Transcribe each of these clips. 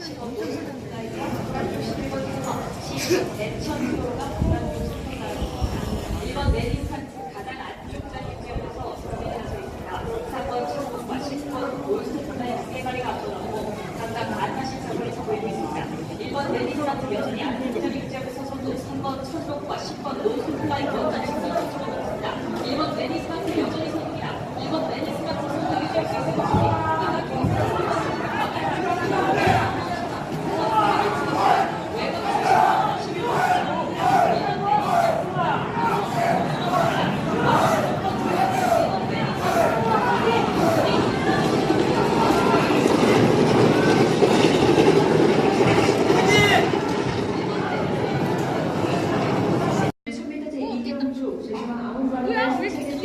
1번 내리판 가장 안쪽적인 지역에서 정리되어 있습니다. 3번 천국과 10번 올스타의 세 마리가 앞서나고 각각 반하씩 서로를 보이고 있습니다. 1번 내리판 여전히 안쪽적인 지역에서 선두 3번 천국과 10번 올스타의 원단 신선을 쳐놓습니다. 1번 내리판 여전히 선두입니다. 1번 내리판 선두 유지할 수 있습니다.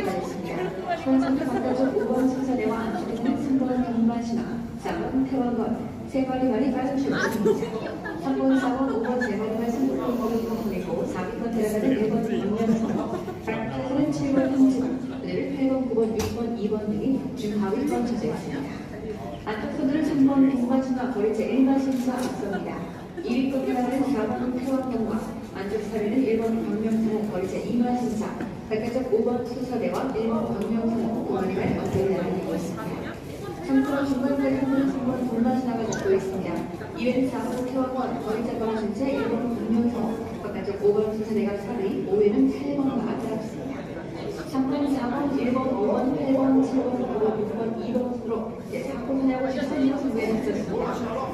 현장도 바꿔줘 5번 순서대와 안쪽에는 3번 경마신화, 4번 태원건, 세 마리 말이 빠른 출입입니다. 3번, 4번, 5번 세 마리가 승부를 거기고 보내고 4위권 들어가는 1번 정면서 박하는 7번 홍지원, 늘 8번, 9번, 6번, 2번 등이 중 하위권 쳐져 있습니다. 안쪽 선두는 3번 동반신화 거리제 1번 심사 앞섭니다. 2위권 들어가는 4번 태원건과 안쪽 3위는 1번 광명 거리제 2만 심사, 바깥쪽 5번 수서대와 1번 광명사는 5마리만 어깨에 달리고 있습니다. 3번 중간대 3번 3번 동반신화가 잡고 있습니다. 2위는 4번 태원건 거리제 거리신 채 1번 광명사, 바깥쪽 5번 수서대가 4위, 5위는 8번과 앞서갑습니다. 3번, 4번, 1번, 5번, 8번, 7번, 9번, 6번, 2번 으로 이제 4번 분하고 13번 승부에 했었습니다.